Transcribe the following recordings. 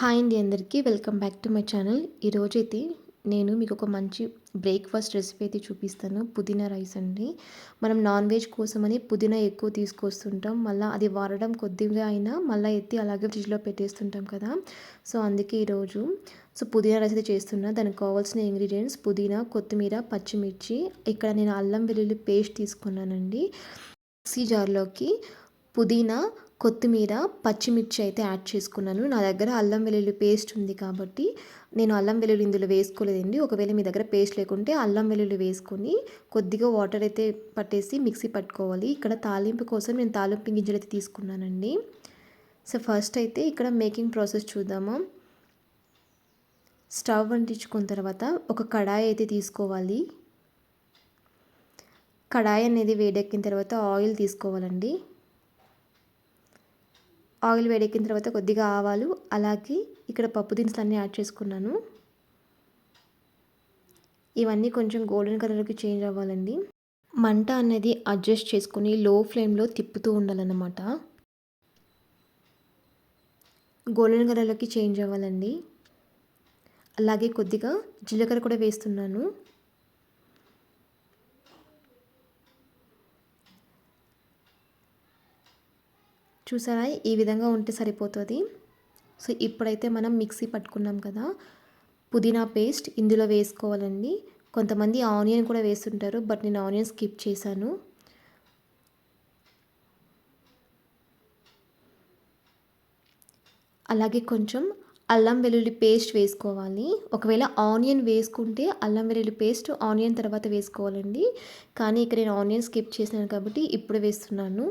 Hi అండి అందరికీ. Welcome back to my channel. ఈరోజైతే నేను మీకు ఒక మంచి బ్రేక్ఫాస్ట్ రెసిపీ అయితే చూపిస్తాను. పుదీనా రైస్ అండి. మనం నాన్ వెజ్ కోసమని పుదీనా ఎక్కువ తీసుకొస్తుంటాం. మళ్ళీ అది వాడడం కొద్దిగా అయినా మళ్ళీ ఎత్తి అలాగే ఫ్రిడ్జ్లో పెట్టేస్తుంటాం కదా. సో అందుకే ఈరోజు సో పుదీనా రైస్ అయితే చేస్తున్నా. దానికి కావాల్సిన ఇంగ్రీడియంట్స్ పుదీనా కొత్తిమీర పచ్చిమిర్చి. ఇక్కడ నేను అల్లం వెల్లుల్లి పేస్ట్ తీసుకున్నానండి. మిక్సీ జార్లోకి పుదీనా కొత్తిమీర పచ్చిమిర్చి అయితే యాడ్ చేసుకున్నాను. నా దగ్గర అల్లం వెల్లుల్లి పేస్ట్ ఉంది కాబట్టి నేను అల్లం వెల్లుల్లి ఇందులో వేసుకోలేదండి. ఒకవేళ మీ దగ్గర పేస్ట్ లేకుంటే అల్లం వెల్లుల్లి వేసుకొని కొద్దిగా వాటర్ అయితే పట్టేసి మిక్సీ పట్టుకోవాలి. ఇక్కడ తాలింపు కోసం నేను తాలింపు గింజలు అయితే తీసుకున్నానండి. సో ఫస్ట్ అయితే ఇక్కడ మేకింగ్ ప్రాసెస్ చూద్దాము. స్టవ్ అంటించుకున్న తర్వాత ఒక కడాయి అయితే తీసుకోవాలి. కడాయి అనేది వేడెక్కిన తర్వాత ఆయిల్ తీసుకోవాలండి. ఆయిల్ వేడెక్కిన తర్వాత కొద్దిగా ఆవాలు అలాగే ఇక్కడ పప్పు దినుసులు అన్నీ యాడ్ చేసుకున్నాను. ఇవన్నీ కొంచెం గోల్డెన్ కలర్కి చేంజ్ అవ్వాలండి. మంట అనేది అడ్జస్ట్ చేసుకుని లో ఫ్లేమ్లో తిప్పుతూ ఉండాలన్నమాట. గోల్డెన్ కలర్లోకి చేంజ్ అవ్వాలండి. అలాగే కొద్దిగా జీలకర్ర కూడా వేస్తున్నాను. చూసారా? ఈ విధంగా ఉంటే సరిపోతుంది. సో ఇప్పుడైతే మనం మిక్సీ పట్టుకున్నాం కదా. పుదీనా పేస్ట్ ఇందులో వేసుకోవాలండి. కొంతమంది ఆనియన్ కూడా వేస్తుంటారు బట్ నేను ఆనియన్ స్కిప్ చేశాను. అలాగే కొంచెం అల్లం వెల్లుల్లి పేస్ట్ వేసుకోవాలి. ఒకవేళ ఆనియన్ వేసుకుంటే అల్లం వెల్లుల్లి పేస్ట్ ఆనియన్ తర్వాత వేసుకోవాలండి. కానీ ఇక్కడ నేను ఆనియన్ స్కిప్ చేశాను కాబట్టి ఇప్పుడు వేస్తున్నాను.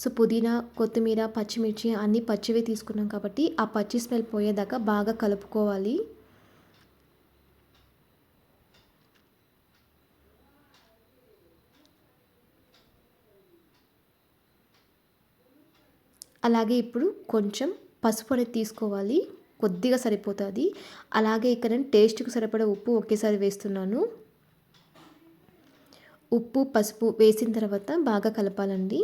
సో పుదీనా కొత్తిమీర పచ్చిమిర్చి అన్నీ పచ్చివే తీసుకున్నాం కాబట్టి ఆ పచ్చి స్మెల్ పోయేదాకా బాగా కలుపుకోవాలి. అలాగే ఇప్పుడు కొంచెం పసుపు అనేది తీసుకోవాలి. కొద్దిగా సరిపోతుంది. అలాగే ఇక్కడ నేను టేస్ట్కి సరిపడే ఉప్పు ఒకేసారి వేస్తున్నాను. ఉప్పు పసుపు వేసిన తర్వాత బాగా కలపాలండి.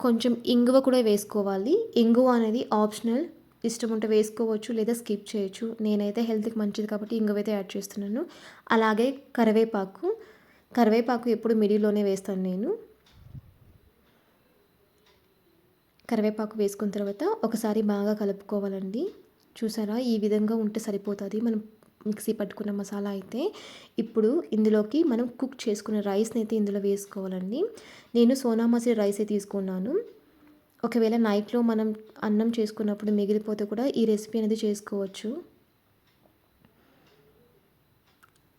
కొంచెం ఇంగువ కూడా వేసుకోవాలి. ఇంగువ అనేది ఆప్షనల్. ఇష్టం ఉంటే వేసుకోవచ్చు లేదా స్కిప్ చేయొచ్చు. నేనైతే హెల్త్కి మంచిది కాబట్టి ఇంగువ అయితే యాడ్ చేస్తున్నాను. అలాగే కరివేపాకు. కరివేపాకు ఎప్పుడు మిడిల్లోనే వేస్తాను నేను. కరివేపాకు వేసుకున్న తర్వాత ఒకసారి బాగా కలుపుకోవాలండి. చూసారా? ఈ విధంగా ఉంటే సరిపోతుంది. మనం మిక్సీ పట్టుకున్న మసాలా అయితే ఇప్పుడు ఇందులోకి మనం కుక్ చేసుకున్న రైస్ని అయితే ఇందులో వేసుకోవాలండి. నేను సోనా మసూరి రైసే తీసుకున్నాను. ఒకవేళ నైట్లో మనం అన్నం చేసుకున్నప్పుడు మిగిలిపోతే కూడా ఈ రెసిపీ అనేది చేసుకోవచ్చు.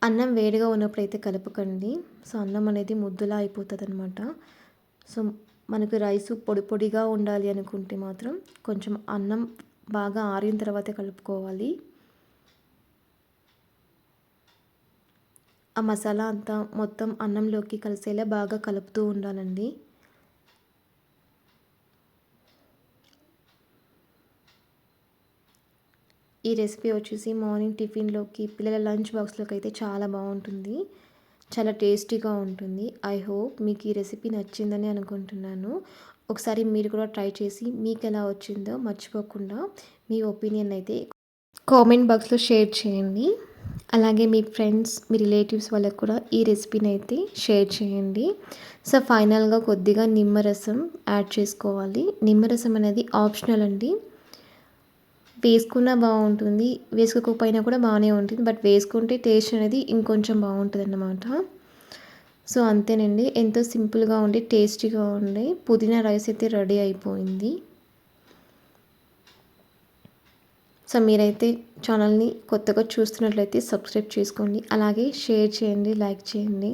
అన్నం వేడిగా ఉన్నప్పుడు అయితే కలపకండి. సో అన్నం అనేది ముద్దులా అయిపోతుంది అనమాట సో మనకు రైసు పొడి పొడిగా ఉండాలి అనుకుంటే మాత్రం కొంచెం అన్నం బాగా ఆరిన తర్వాతే కలుపుకోవాలి. ఆ మసాలా అంతా మొత్తం అన్నంలోకి కలిసేలా బాగా కలుపుతూ ఉండాలండి. ఈ రెసిపీ వచ్చేసి మార్నింగ్ టిఫిన్లోకి పిల్లల లంచ్ బాక్స్లోకి అయితే చాలా బాగుంటుంది. చాలా టేస్టీగా ఉంటుంది. ఐ హోప్ మీకు ఈ రెసిపీ నచ్చిందని అనుకుంటున్నాను. ఒకసారి మీరు కూడా ట్రై చేసి మీకు ఎలా వచ్చిందో మర్చిపోకుండా మీ ఒపీనియన్ అయితే కామెంట్ బాక్స్లో షేర్ చేయండి. అలాగే మీ ఫ్రెండ్స్ మీ రిలేటివ్స్ వాళ్ళకు కూడా ఈ రెసిపీని అయితే షేర్ చేయండి. సో ఫైనల్గా కొద్దిగా నిమ్మరసం యాడ్ చేసుకోవాలి. నిమ్మరసం అనేది ఆప్షనల్ అండి. వేసుకున్నా బాగుంటుంది. వేసుకోకపోయినా కూడా బాగానే ఉంటుంది. బట్ వేసుకుంటే టేస్ట్ అనేది ఇంకొంచెం బాగుంటుంది అన్నమాట సో అంతేనండి. ఎంతో సింపుల్గా ఉండి టేస్టీగా ఉండే పుదీనా రైస్ అయితే రెడీ అయిపోయింది. సో మీరైతే ఛానల్ని కొత్తగా చూస్తున్నట్లయితే సబ్స్క్రైబ్ చేసుకోండి. అలాగే షేర్ చేయండి లైక్ చేయండి.